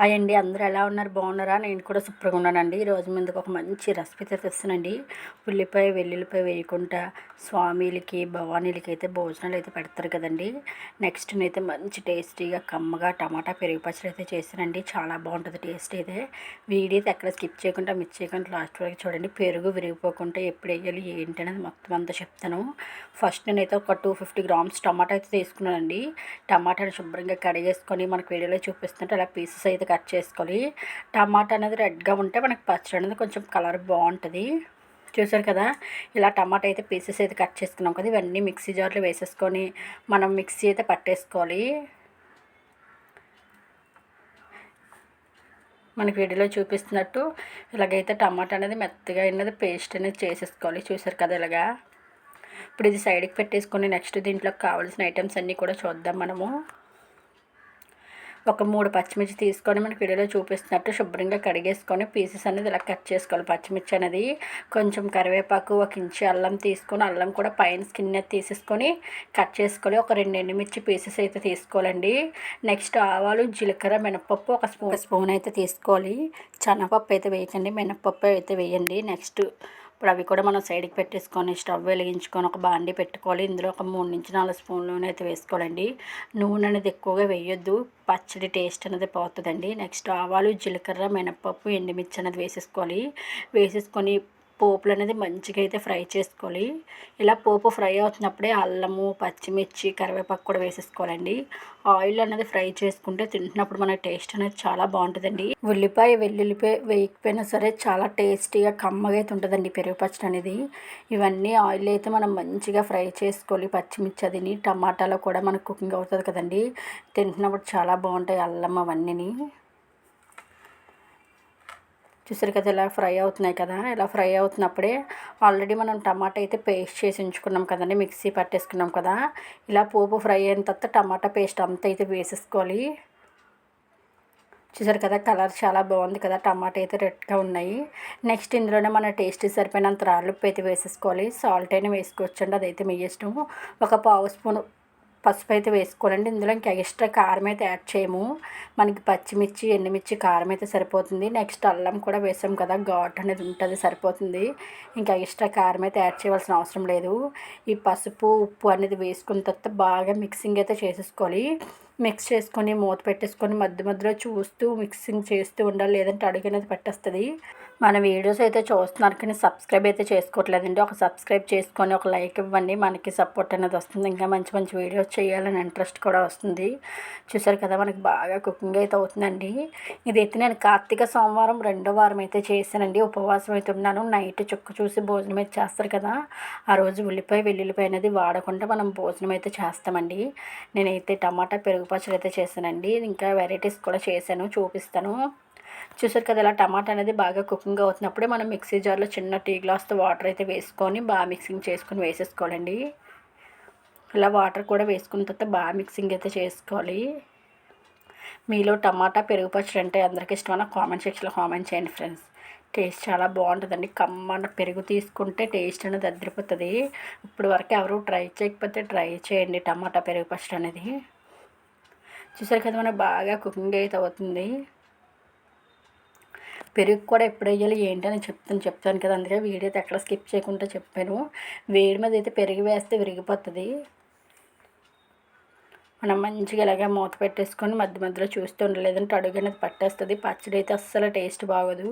Hi అండి. అందరూ ఎలా ఉన్నారు? బాగున్నారా? నేను కూడా సూపర్గా ఉన్నానండి. ఈరోజు ముందుకు ఒక మంచి రెసిపీ అయితే తెస్తానండి. ఉల్లిపాయ వెల్లుల్లిపాయ వేయకుండా స్వామిలకి భవానీలకి అయితే భోజనాలు అయితే పెడతారు కదండి. నెక్స్ట్ నేనైతే మంచి టేస్టీగా కమ్మగా టమాటా పెరుగు పచ్చడి అయితే చేశానండి చాలా బాగుంటుంది టేస్ట్ అయితే. వీడియో అయితే ఎక్కడ స్కిప్ చేయకుండా మిస్ చేయకుండా లాస్ట్ వరకు చూడండి. పెరుగు విరిగిపోకుండా ఎప్పుడు వేయాలి ఏంటి అనేది మొత్తం అంతా చెప్తాను. ఫస్ట్ నేనైతే ఒక టూ ఫిఫ్టీ గ్రామ్స్ టమాటా అయితే తీసుకున్నానండి. టమాటాని శుభ్రంగా కడిగేసుకొని మనకు వీడియోలో చూపిస్తుంటే అలా పీసెస్ అయితే కట్ చేసుకోవాలి. టమాటా అనేది రెడ్గా ఉంటే మనకి పచ్చడి అనేది కొంచెం కలర్ బాగుంటుంది. చూసారు కదా? ఇలా టమాటా అయితే పీసెస్ అయితే కట్ చేసుకున్నాం కదా? ఇవన్నీ మిక్సీ జార్లో వేసేసుకొని మనం మిక్సీ అయితే పట్టేసుకోవాలి. మనకి వీడియోలో చూపిస్తున్నట్టు ఇలాగైతే టమాటా అనేది మెత్తగా అయినది పేస్ట్ అనేది చేసేసుకోవాలి. చూసారు కదా ఇలాగా? ఇప్పుడు ఇది సైడ్కి పెట్టేసుకొని నెక్స్ట్ దీంట్లోకి కావాల్సిన ఐటమ్స్ అన్నీ కూడా చూద్దాం మనము. ఒక మూడు పచ్చిమిర్చి తీసుకొని మనకి వీడియోలో చూపిస్తున్నట్టు శుభ్రంగా కడిగేసుకొని పీసెస్ అనేది ఇలా కట్ చేసుకోవాలి. పచ్చిమిర్చి అనేది కొంచెం కరివేపాకు ఒక ఇంచి అల్లం తీసుకొని అల్లం కూడా పైన స్కిన్ అయితే తీసేసుకొని కట్ చేసుకోవాలి ఒక రెండు ఎండుమిర్చి పీసెస్ అయితే తీసుకోవాలండి. నెక్స్ట్ ఆవాలు జీలకర్ర మినపప్పు ఒక స్పూన్ స్పూన్ అయితే తీసుకోవాలి. శనగపప్పు అయితే వేయకండి. మినపప్పు అయితే వేయండి. నెక్స్ట్ ఇప్పుడు అవి కూడా మనం సైడ్కి పెట్టేసుకొని స్టవ్ వెలిగించుకొని ఒక బాండి పెట్టుకోవాలి. ఇందులో ఒక మూడు నుంచి నాలుగు స్పూన్ నూనె అయితే వేసుకోవాలండి. నూనె అనేది ఎక్కువగా వేయొద్దు. పచ్చడి టేస్ట్ అనేది పోతుందండి. నెక్స్ట్ ఆవాలు జీలకర్ర మినపప్పు ఎండుమిర్చి అనేది వేసేసుకోవాలి. వేసేసుకొని పోపులు అనేది మంచిగా అయితే ఫ్రై చేసుకోవాలి. ఇలా పోపు ఫ్రై అవుతున్నప్పుడే అల్లము పచ్చిమిర్చి కరివేపాకు కూడా వేసేసుకోవాలండి. ఆయిల్ అనేది ఫ్రై చేసుకుంటే తింటున్నప్పుడు మన టేస్ట్ అనేది చాలా బాగుంటుందండి. ఉల్లిపాయ వెల్లుల్లిపాయ వేయకపోయినా సరే చాలా టేస్టీగా కమ్మగా అయితే ఉంటుందండి పెరుగు పచ్చడి అనేది. ఇవన్నీ ఆయిల్ అయితే మనం మంచిగా ఫ్రై చేసుకోవాలి. పచ్చిమిర్చి అదిని టమాటాలో కూడా మనకు కుకింగ్ అవుతుంది కదండి. తింటున్నప్పుడు చాలా బాగుంటాయి అల్లం అవన్నీ చూసారు కదా ఇలా ఫ్రై అవుతున్నాయి కదా ఇలా ఫ్రై అవుతున్నప్పుడే ఆల్రెడీ మనం టమాటా అయితే పేస్ట్ చేసి ఉంచుకున్నాం కదండి మిక్సీ పట్టేసుకున్నాం కదా ఇలా పోపు ఫ్రై అయిన తర్వాత టమాటా పేస్ట్ అంతా అయితే వేసేసుకోవాలి. చూసారు కదా కలర్ చాలా బాగుంది కదా టమాటా అయితే రెడ్గా ఉన్నాయి. నెక్స్ట్ ఇందులోనే మన టేస్ట్ సరిపోయినంత రాళ్ళుప్పు అయితే వేసేసుకోవాలి. సాల్ట్ అయినా వేసుకోవచ్చండి అదైతే మీ ఇష్టం ఒక పావు స్పూన్ పసుపు అయితే వేసుకోవాలండి. ఇందులో ఇంకా ఎక్స్ట్రా కారం అయితే యాడ్ చేయము. మనకి పచ్చిమిర్చి ఎండుమిర్చి కారం అయితే సరిపోతుంది. నెక్స్ట్ అల్లం కూడా వేసాం కదా ఘాట్ అనేది ఉంటుంది సరిపోతుంది. ఇంకా ఎక్స్ట్రా కారం అయితే యాడ్ చేయవలసిన అవసరం లేదు. ఈ పసుపు ఉప్పు అనేది వేసుకున్న తర్వాత బాగా మిక్సింగ్ అయితే చేసేసుకోవాలి. మిక్స్ చేసుకొని మూత పెట్టేసుకొని మధ్య మధ్యలో చూస్తూ మిక్సింగ్ చేస్తూ ఉండాలి. లేదంటే అడుగు అనేది పెట్టేస్తుంది. మన వీడియోస్ అయితే చూస్తున్నారు కానీ సబ్స్క్రైబ్ అయితే చేసుకోవట్లేదండి. ఒక సబ్స్క్రైబ్ చేసుకొని ఒక లైక్ ఇవ్వండి. మనకి సపోర్ట్ అనేది వస్తుంది. ఇంకా మంచి మంచి వీడియోస్ చేయాలని ఇంట్రెస్ట్ కూడా వస్తుంది. చూసారు కదా మనకి బాగా కుకింగ్ అయితే అవుతుందండి. ఇదైతే నేను కార్తీక సోమవారం రెండో వారం అయితే చేశానండి. ఉపవాసం అయితే ఉన్నాను. నైట్ చుక్క చూసి భోజనం అయితే చేస్తారు కదా ఆ రోజు ఉల్లిపాయ వెల్లుల్లిపాయ అనేది వాడకుండా మనం భోజనం అయితే చేస్తామండి. నేనైతే టమాటా పెరుగు పచ్చడి అయితే చేశానండి. ఇంకా వెరైటీస్ కూడా చేశాను చూపిస్తాను. చూసారు కదా ఇలా టమాటా అనేది బాగా కుకింగ్ అవుతున్నప్పుడే మనం మిక్సీ జార్లో చిన్న టీ గ్లాస్తో వాటర్ అయితే వేసుకొని బాగా మిక్సింగ్ చేసుకొని వేసేసుకోవాలండి. ఇలా వాటర్ కూడా వేసుకున్న తర్వాత బాగా మిక్సింగ్ అయితే చేసుకోవాలి. మీలో టమాటా పెరుగు పచ్చడి అంటే అందరికీ ఇష్టమైన కామెంట్ సెక్షన్లో కామెంట్ చేయండి ఫ్రెండ్స్ టేస్ట్ చాలా బాగుంటుందండి. కమ్మన్న పెరుగు తీసుకుంటే టేస్ట్ అనేది అదిరిపోతుంది. ఇప్పుడు వరకు ఎవరు ట్రై చేయకపోతే ట్రై చేయండి టమాటా పెరుగు పచ్చడి అనేది. చూసారు కదా మనకు బాగా కుకింగ్ అయితే అవుతుంది. పెరుగు కూడా ఎప్పుడు వేయాలి ఏంటని చెప్తాను చెప్తాను కదా. అందుకే వీడియో అయితే ఎక్కడ స్కిప్ చేయకుండా చెప్పాను. వేడి మీద అయితే పెరుగు వేస్తే విరిగిపోతుంది. మనం మంచిగా ఇలాగే మూత పెట్టేసుకొని మధ్య మధ్యలో చూస్తూ ఉండలేదంటే అడుగు అనేది పట్టేస్తుంది. పచ్చడి అయితే అస్సలు టేస్ట్ బాగోదు.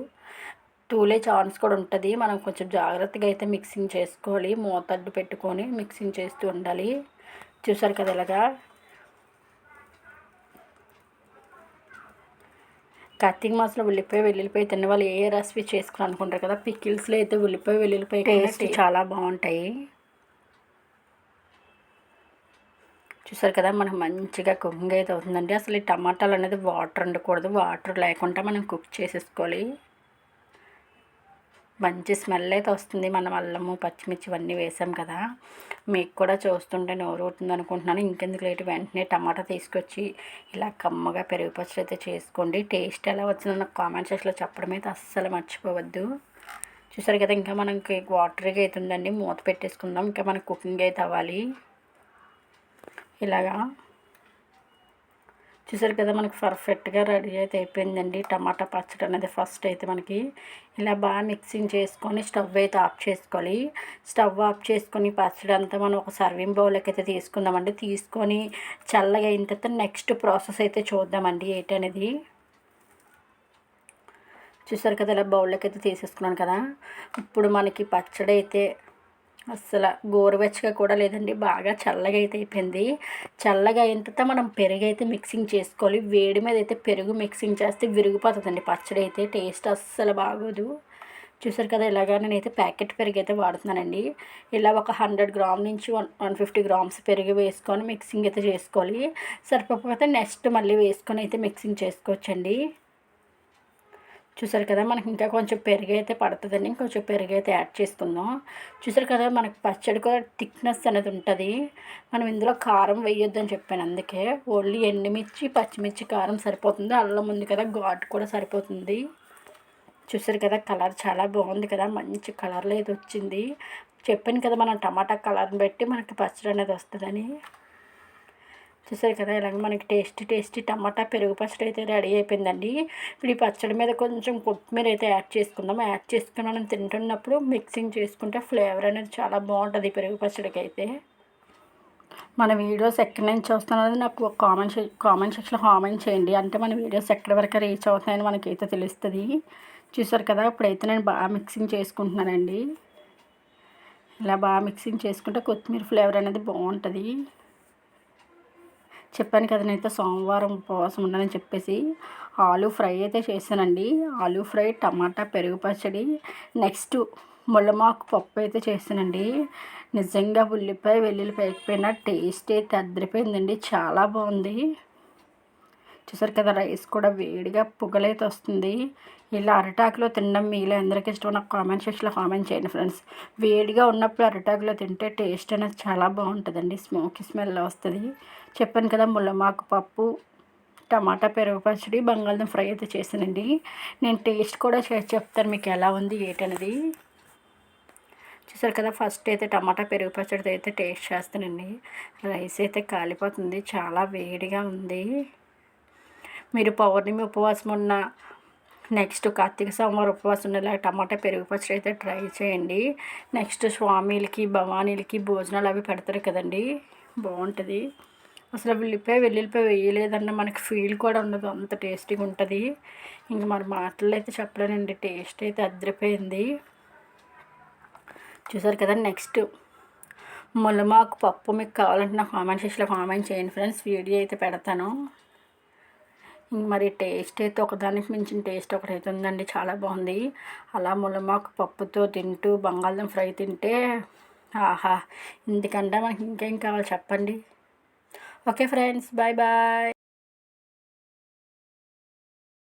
టూలే ఛాన్స్ కూడా ఉంటుంది. మనం కొంచెం జాగ్రత్తగా అయితే మిక్సింగ్ చేసుకోవాలి. మూత అడ్డు పెట్టుకొని మిక్సింగ్ చేస్తూ ఉండాలి. చూసారు కదా ఇలాగా? కార్తీక మాసంలో ఉల్లిపాయ వెల్లుల్లిపాయ తిన్న వాళ్ళు ఏ రెసిపీ చేసుకుని అనుకుంటారు కదా పికిల్స్లో అయితే ఉల్లిపాయ వెల్లుల్లిపాయ టేస్ట్ చాలా బాగుంటాయి. చూసారు కదా మనకు మంచిగా కుకింగ్ అయితే అవుతుందండి. అసలు ఈ టమాటాలు అనేది వాటర్ ఉండకూడదు. వాటర్ లేకుండా మనం కుక్ చేసేసుకోవాలి. మంచి స్మెల్ అయితే వస్తుంది. మనం అల్లము పచ్చిమిర్చి ఇవన్నీ వేసాం కదా. మీకు కూడా చూస్తుంటే నోరు అవుతుంది అనుకుంటున్నాను. ఇంకెందుకు లేటు? వెంటనే టమాటా తీసుకొచ్చి ఇలా కమ్మగా పెరుగు పచ్చడి అయితే చేసుకోండి. టేస్ట్ ఎలా వచ్చిందో నాకు కామెంట్ సెక్షన్లో చెప్పడం అయితే అస్సలు మర్చిపోవద్దు. చూసారు కదా ఇంకా మనకి వాటర్గా అయితే ఉందండి. మూత పెట్టేసుకుందాం. ఇంకా మనకు కుకింగ్ అయితే అవ్వాలి. ఇలాగా. చూసారు కదా మనకి పర్ఫెక్ట్గా రెడీ అయితే అయిపోయిందండి. టమాటా పచ్చడి అనేది ఫస్ట్ అయితే మనకి ఇలా బాగా మిక్సింగ్ చేసుకొని స్టవ్ అయితే ఆఫ్ చేసుకోవాలి. స్టవ్ ఆఫ్ చేసుకొని పచ్చడి అంతా మనం ఒక సర్వింగ్ బౌల్కి అయితే తీసుకుందామండి. తీసుకొని చల్లగా అయిన తర్వాత నెక్స్ట్ ప్రాసెస్ అయితే చూద్దామండి ఏంటనేది చూసారు కదా ఇలా బౌల్లోకి అయితే తీసేసుకున్నాను కదా. ఇప్పుడు మనకి పచ్చడి అయితే అస్సలు గోరువెచ్చగా కూడా లేదండి. బాగా చల్లగా అయితే అయిపోయింది. చల్లగా అయిన తర్వాత మనం పెరుగు అయితే మిక్సింగ్ చేసుకోవాలి. వేడి మీద అయితే పెరుగు మిక్సింగ్ చేస్తే విరిగిపోతుందండి. పచ్చడి అయితే టేస్ట్ అస్సలు బాగోదు. చూసారు కదా ఇలాగా నేనైతే ప్యాకెట్ పెరుగు అయితే వాడుతున్నానండి. ఇలా ఒక హండ్రెడ్ గ్రామ్ నుంచి వన్ వన్ ఫిఫ్టీ గ్రామ్స్ పెరుగు వేసుకొని మిక్సింగ్ అయితే చేసుకోవాలి. సరిపోకపోతే నెక్స్ట్ మళ్ళీ వేసుకొని అయితే మిక్సింగ్ చేసుకోవచ్చండి. చూసారు కదా మనకి ఇంకా కొంచెం పెరుగు అయితే పడుతుందండి. ఇంకొంచెం పెరుగు అయితే యాడ్ చేసుకుందాం. చూసారు కదా మనకి పచ్చడి కూడా థిక్నెస్ అనేది ఉంటుంది. మనం ఇందులో కారం వేయొద్దని చెప్పాను అందుకే. ఓన్లీ ఎండుమిర్చి పచ్చిమిర్చి కారం సరిపోతుంది. అల్లం ఉంది కదా ఘాటు కూడా సరిపోతుంది. చూసారు కదా కలర్ చాలా బాగుంది కదా మంచి కలర్లో అయితే వచ్చింది. చెప్పాను కదా మనం టమాటా కలర్ని బట్టి మనకి పచ్చడి అనేది వస్తుందని. చూసారు కదా ఇలాగ మనకి టేస్టీ టేస్టీ టమాటా పెరుగు పచ్చడి అయితే రెడీ అయిపోయిందండి. ఇప్పుడు ఈ పచ్చడి మీద కొంచెం కొత్తిమీర అయితే యాడ్ చేసుకుందాం. యాడ్ చేసుకుని మనం తింటున్నప్పుడు మిక్సింగ్ చేసుకుంటే ఫ్లేవర్ అనేది చాలా బాగుంటుంది పెరుగు పచ్చడికి అయితే. మన వీడియోస్ ఎక్కడి నుంచి చూస్తున్నది నాకు కామెంట్ కామెంట్ సెక్షన్లో కామెంట్ చేయండి. అంటే మన వీడియోస్ ఎక్కడి వరకు రీచ్ అవుతాయని మనకైతే తెలుస్తుంది. చూసారు కదా ఇప్పుడైతే నేను బాగా మిక్సింగ్ చేసుకుంటున్నానండి. ఇలా బాగా మిక్సింగ్ చేసుకుంటే కొత్తిమీర ఫ్లేవర్ అనేది బాగుంటుంది. చెప్పాను కదా నేనైతే సోమవారం ఉపవాసం ఉన్నానని చెప్పేసి. ఆలు ఫ్రై అయితే చేశానండి. ఆలు ఫ్రై టమాటా పెరుగు పచ్చడి నెక్స్ట్ ముళ్ళమాకు పప్పు అయితే చేశానండి. నిజంగా ఉల్లిపాయ వెల్లుల్లిపాయ ఎక్కిపోయిన టేస్ట్ అయితే అద్దరిపోయిందండి చాలా బాగుంది. చూసారు కదా రైస్ కూడా వేడిగా పొగలైతే వస్తుంది. ఇలా అరిటాకులో తినడం మీలో అందరికీ ఇష్టం నాకు కామెంట్ సెక్షన్లో కామెంట్ చేయండి ఫ్రెండ్స్. వేడిగా ఉన్నప్పుడు అరిటాకులో తింటే టేస్ట్ అనేది చాలా బాగుంటుందండి. స్మోకీ స్మెల్ వస్తుంది. చెప్పాను కదా ముల్లమాకు పప్పు టమాటా పెరుగు పచ్చడి బంగాళదుంప ఫ్రై అయితే చేశానండి. నేను టేస్ట్ కూడా చేసి చెప్తాను మీకు ఎలా ఉంది ఏంటనేది చూసారు కదా ఫస్ట్ అయితే టమాటా పెరుగు పచ్చడితో అయితే టేస్ట్ చేస్తానండి. రైస్ అయితే కాలిపోతుంది చాలా వేడిగా ఉంది. మీరు పౌర్ణమి ఉపవాసం ఉన్న నెక్స్ట్ కార్తీక సోమవారం ఉపవాసం ఉండేలా టమాటా పెరుగు పచ్చడి అయితే ట్రై చేయండి. నెక్స్ట్ స్వామిలకి భవానీలకి భోజనాలు అవి పెడతారు కదండి. బాగుంటుంది. అసలు ఉల్లిపాయ వెల్లుల్లిపాయ వేయలేదన్న మనకి ఫీల్ కూడా ఉండదు. అంత టేస్టీగా ఉంటుంది. ఇంక మరి మాటలు అయితే చెప్పలేనండి. టేస్ట్ అయితే అద్దరిపోయింది చూసారు కదా నెక్స్ట్ మాకు పప్పు మీకు కావాలంటే నా కామెంట్ సెక్షన్లో కామెంట్ చేయండి ఫ్రెండ్స్. వీడియో అయితే పెడతాను. మరి టేస్ట్ అయితే ఒకదానికి మించిన టేస్ట్ ఒకటి అయితే ఉందండి. చాలా బాగుంది. అలా ములమాకు పప్పుతో తింటూ బంగాళదుంప ఫ్రై తింటే ఆహా! ఇందుకంటే మనకి ఇంకేం కావాలి చెప్పండి? Okay friends bye bye.